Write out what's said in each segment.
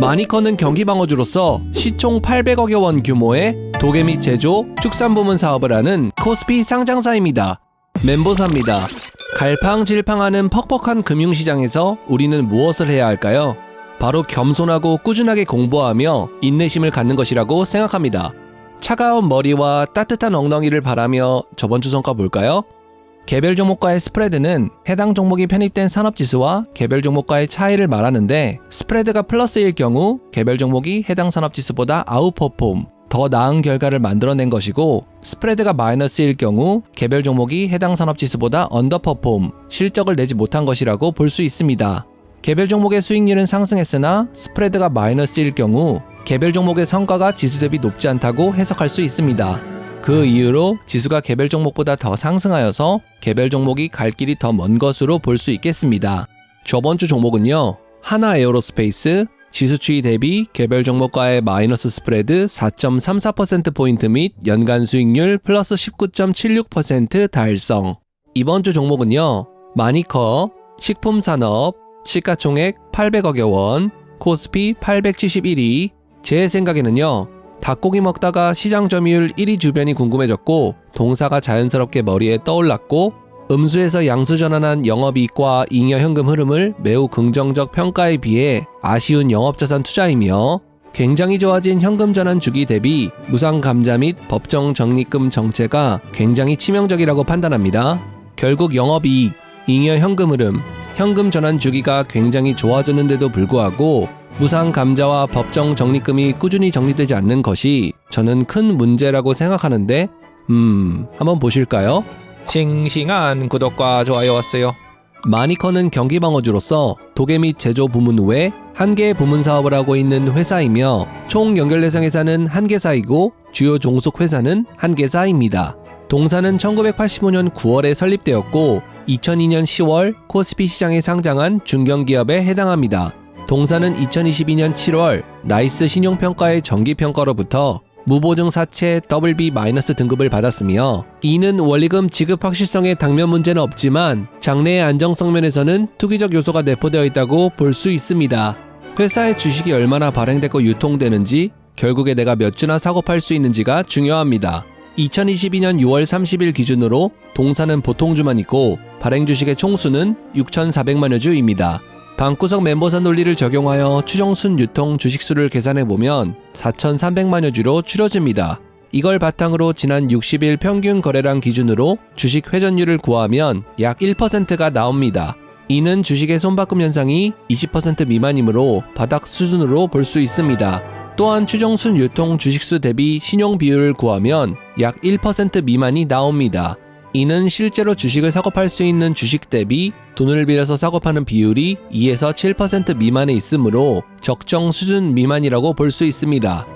마니커는 경기방어주로서 시총 800억여 원 규모의 도개미 제조, 축산 부문 사업을 하는 코스피 상장사입니다. 멘보사입니다. 갈팡질팡하는 퍽퍽한 금융시장에서 우리는 무엇을 해야 할까요? 바로 겸손하고 꾸준하게 공부하며 인내심을 갖는 것이라고 생각합니다. 차가운 머리와 따뜻한 엉덩이를 바라며 저번 주 성과 볼까요? 개별 종목과의 스프레드는 해당 종목이 편입된 산업 지수와 개별 종목과의 차이를 말하는데 스프레드가 플러스일 경우 개별 종목이 해당 산업 지수보다 아웃퍼폼, 더 나은 결과를 만들어낸 것이고 스프레드가 마이너스일 경우 개별 종목이 해당 산업 지수보다 언더퍼폼, 실적을 내지 못한 것이라고 볼 수 있습니다. 개별 종목의 수익률은 상승했으나 스프레드가 마이너스일 경우 개별 종목의 성과가 지수 대비 높지 않다고 해석할 수 있습니다. 그 이유로 지수가 개별 종목보다 더 상승하여서 개별 종목이 갈 길이 더 먼 것으로 볼 수 있겠습니다. 저번 주 종목은요. 하나 에어로스페이스 지수 추이 대비 개별 종목과의 마이너스 스프레드 4.34%포인트 및 연간 수익률 플러스 19.76% 달성. 이번 주 종목은요. 마니커, 식품산업, 시가총액 800억여 원, 코스피 871위. 제 생각에는요. 닭고기 먹다가 시장 점유율 1위 주변이 궁금해졌고 동사가 자연스럽게 머리에 떠올랐고 음수에서 양수 전환한 영업이익과 잉여 현금 흐름을 매우 긍정적 평가에 비해 아쉬운 영업자산 투자이며 굉장히 좋아진 현금 전환 주기 대비 무상 감자 및 법정 적립금 정체가 굉장히 치명적이라고 판단합니다. 결국 영업이익, 잉여 현금 흐름, 현금 전환 주기가 굉장히 좋아졌는데도 불구하고 무상 감자와 법정 적립금이 꾸준히 적립되지 않는 것이 저는 큰 문제라고 생각하는데 음 한번 보실까요? 싱싱한 구독과 좋아요 왔어요. 마니커는 경기방어주로서 도개미 제조 부문 외 한 개의 부문 사업을 하고 있는 회사이며 총 연결 대상 회사는 한 개사이고 주요 종속 회사는 한 개사입니다. 동사는 1985년 9월에 설립되었고 2002년 10월 코스피 시장에 상장한 중견기업에 해당합니다. 동사는 2022년 7월 나이스 신용평가의 정기평가로부터 무보증 사채 WB- 등급을 받았으며 이는 원리금 지급 확실성의 당면 문제는 없지만 장래의 안정성 면에서는 투기적 요소가 내포되어 있다고 볼 수 있습니다. 회사의 주식이 얼마나 발행되고 유통되는지 결국에 내가 몇 주나 사고 팔 수 있는지가 중요합니다. 2022년 6월 30일 기준으로 동사는 보통주만 있고 발행 주식의 총수는 6,400만여 주입니다. 방구석 멤버사 논리를 적용하여 추정순 유통 주식수를 계산해 보면 4,300만여 주로 줄어집니다. 이걸 바탕으로 지난 60일 평균 거래량 기준으로 주식 회전율을 구하면 약 1%가 나옵니다. 이는 주식의 손바꿈 현상이 20% 미만이므로 바닥 수준으로 볼 수 있습니다. 또한 추정순 유통 주식수 대비 신용 비율을 구하면 약 1% 미만이 나옵니다. 이는 실제로 주식을 사고 팔 수 있는 주식 대비 돈을 빌려서 사고 파는 비율이 2에서 7% 미만에 있으므로 적정 수준 미만이라고 볼 수 있습니다.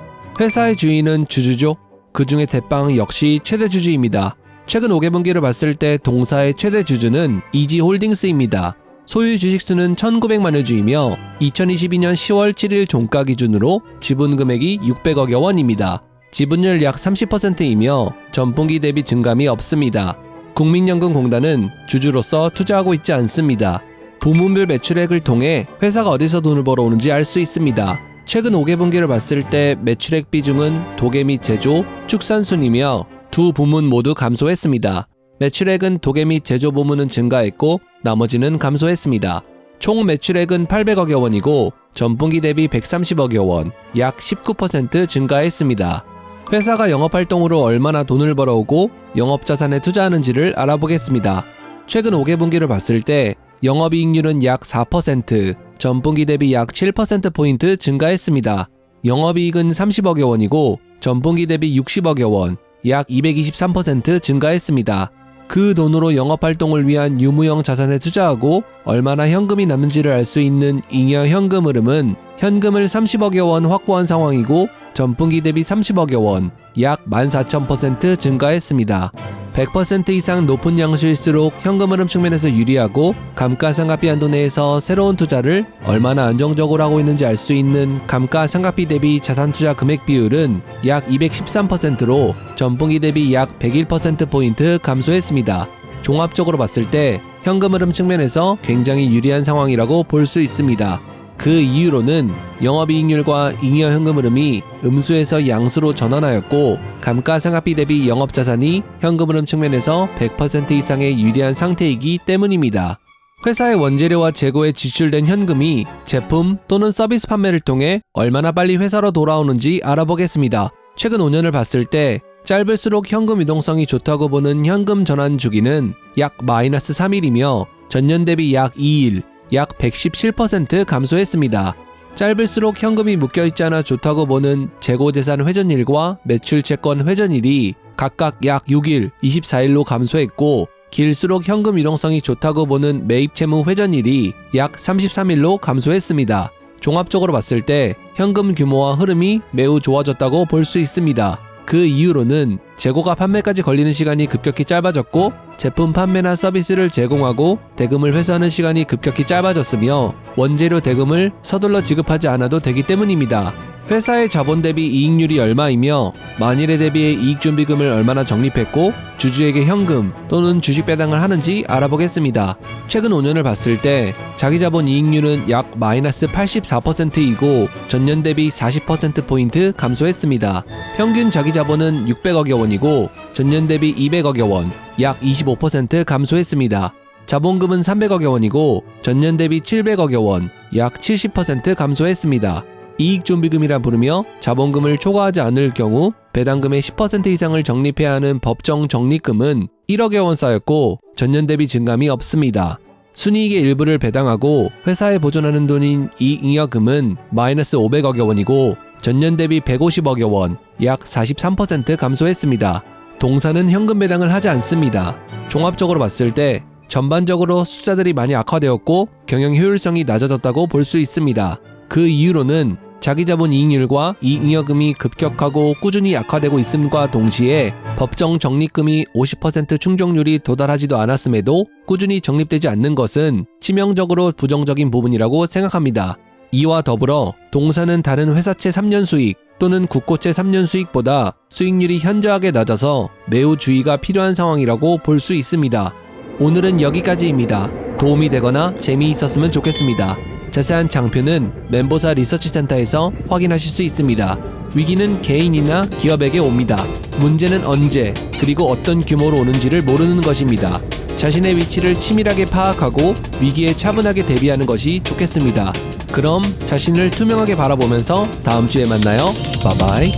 회사의 주인은 주주죠. 그 중에 대빵 역시 최대 주주입니다. 최근 5개분기를 봤을 때 동사의 최대 주주는 이지홀딩스입니다. 소유 주식수는 1,900만여 주이며 2022년 10월 7일 종가 기준으로 지분 금액이 600억여 원입니다. 지분율 약 30%이며 전분기 대비 증감이 없습니다. 국민연금공단은 주주로서 투자하고 있지 않습니다. 부문별 매출액을 통해 회사가 어디서 돈을 벌어오는지 알 수 있습니다. 최근 5개 분기를 봤을 때 매출액 비중은 도개미 제조, 축산순이며 두 부문 모두 감소했습니다. 매출액은 도개미 제조 부문은 증가했고 나머지는 감소했습니다. 총 매출액은 800억여 원이고 전분기 대비 130억여 원, 약 19% 증가했습니다. 회사가 영업활동으로 얼마나 돈을 벌어오고 영업자산에 투자하는지를 알아보겠습니다. 최근 5개 분기를 봤을 때 영업이익률은 약 4%, 전분기 대비 약 7%포인트 증가했습니다. 영업이익은 30억여 원이고 전분기 대비 60억여 원, 약 223% 증가했습니다. 그 돈으로 영업활동을 위한 유무형 자산에 투자하고 얼마나 현금이 남는지를 알 수 있는 잉여 현금 흐름은 현금을 30억여 원 확보한 상황이고 전분기 대비 30억여 원, 약 14,000% 증가했습니다. 100% 이상 높은 양수일수록 현금 흐름 측면에서 유리하고 감가상각비 한도 내에서 새로운 투자를 얼마나 안정적으로 하고 있는지 알 수 있는 감가상각비 대비 자산 투자 금액 비율은 약 213%로 전분기 대비 약 101%포인트 감소했습니다. 종합적으로 봤을 때 현금 흐름 측면에서 굉장히 유리한 상황이라고 볼 수 있습니다. 그 이유로는 영업이익률과 잉여 현금 흐름이 음수에서 양수로 전환하였고 감가상각비 대비 영업자산이 현금 흐름 측면에서 100% 이상의 유리한 상태이기 때문입니다. 회사의 원재료와 재고에 지출된 현금이 제품 또는 서비스 판매를 통해 얼마나 빨리 회사로 돌아오는지 알아보겠습니다. 최근 5년을 봤을 때 짧을수록 현금 유동성이 좋다고 보는 현금 전환 주기는 약 마이너스 3일이며 전년 대비 약 2일, 약 117% 감소했습니다. 짧을수록 현금이 묶여있지 않아 좋다고 보는 재고재산 회전일과 매출 채권 회전일이 각각 약 6일, 24일로 감소했고 길수록 현금 유동성이 좋다고 보는 매입 채무 회전일이 약 33일로 감소했습니다. 종합적으로 봤을 때 현금 규모와 흐름이 매우 좋아졌다고 볼 수 있습니다. 그 이유로는 재고가 판매까지 걸리는 시간이 급격히 짧아졌고 제품 판매나 서비스를 제공하고 대금을 회수하는 시간이 급격히 짧아졌으며 원재료 대금을 서둘러 지급하지 않아도 되기 때문입니다. 회사의 자본 대비 이익률이 얼마이며 만일에 대비해 이익 준비금을 얼마나 적립했고 주주에게 현금 또는 주식 배당을 하는지 알아보겠습니다. 최근 5년을 봤을 때 자기 자본 이익률은 약 마이너스 84%이고 전년 대비 40%포인트 감소했습니다. 평균 자기 자본은 600억여 원이고 전년 대비 200억여 원, 약 25% 감소했습니다. 자본금은 300억여 원이고 전년 대비 700억여 원, 약 70% 감소했습니다. 이익준비금이라 부르며 자본금을 초과하지 않을 경우 배당금의 10% 이상을 적립해야 하는 법정 적립금은 1억여 원 쌓였고 전년 대비 증감이 없습니다. 순이익의 일부를 배당하고 회사에 보존하는 돈인 이잉여금은 마이너스 500억여 원이고 전년 대비 150억여 원, 약 43% 감소했습니다. 동사는 현금 배당을 하지 않습니다. 종합적으로 봤을 때 전반적으로 숫자들이 많이 악화되었고 경영 효율성이 낮아졌다고 볼 수 있습니다. 그 이유로는 자기 자본 이익률과 이잉여금이 급격하고 꾸준히 약화되고 있음과 동시에 법정 적립금이 50% 충족률이 도달하지도 않았음에도 꾸준히 적립되지 않는 것은 치명적으로 부정적인 부분이라고 생각합니다. 이와 더불어 동사는 다른 회사채 3년 수익 또는 국고채 3년 수익보다 수익률이 현저하게 낮아서 매우 주의가 필요한 상황이라고 볼 수 있습니다. 오늘은 여기까지입니다. 도움이 되거나 재미있었으면 좋겠습니다. 자세한 장표는 멘보사 리서치 센터에서 확인하실 수 있습니다. 위기는 개인이나 기업에게 옵니다. 문제는 언제 그리고 어떤 규모로 오는지를 모르는 것입니다. 자신의 위치를 치밀하게 파악하고 위기에 차분하게 대비하는 것이 좋겠습니다. 그럼 자신을 투명하게 바라보면서 다음 주에 만나요. 바이바이.